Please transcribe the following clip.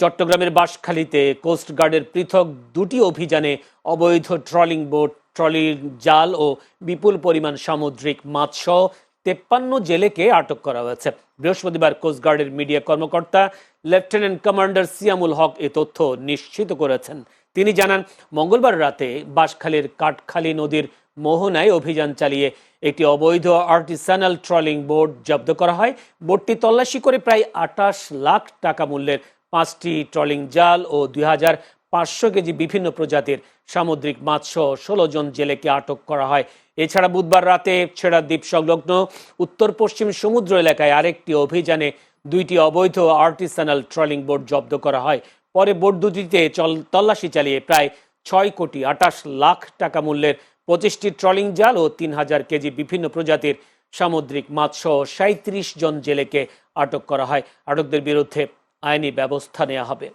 চট্টগ্রামের বাঁশখালীতে কোস্টগার্ডের পৃথক দুটি অভিযানে অবৈধ ট্রলিং বোট, ট্রলির জাল ও বিপুল পরিমাণ সামুদ্রিক মাছ সহ তেপ্পান্ন জেলেকে আটক করা হয়েছে। বৃহস্পতিবার কোস্টগার্ডের মিডিয়া কর্মকর্তা লেফটেন্যান্ট কমান্ডার সিয়ামুল হক এ তথ্য নিশ্চিত করেছেন। তিনি জানান, মঙ্গলবার রাতে বাঁশখালীর কাঠখালী নদীর মোহনায় অভিযান চালিয়ে একটি অবৈধ আর্টিসানাল ট্রলিং বোট জব্দ করা হয়। বোটটি তল্লাশি করে প্রায় আটাশ লাখ টাকা মূল্যের পাঁচটি ট্রলিং জাল ও দুই হাজার পাঁচশো কেজি বিভিন্ন প্রজাতির সামুদ্রিক মাছ সহ ষোলো জন জেলেকে আটক করা হয়। এছাড়া বুধবার রাতে ছেড়া দ্বীপ সংলগ্ন উত্তর পশ্চিম সমুদ্র এলাকায় আরেকটি অভিযানে দুইটি অবৈধ আর্টিসানাল ট্রলিং বোট জব্দ করা হয়। পরে বোট দুটিতে চল তল্লাশি চালিয়ে প্রায় ছয় কোটি আটাশ লাখ টাকা মূল্যের পঁচিশটি ট্রলিং জাল ও তিন হাজার কেজি বিভিন্ন প্রজাতির সামুদ্রিক মাছ সহ সাঁত্রিশ জন জেলেকে আটক করা হয়। আটকদের বিরুদ্ধে আইনি ব্যবস্থা নেওয়া হবে।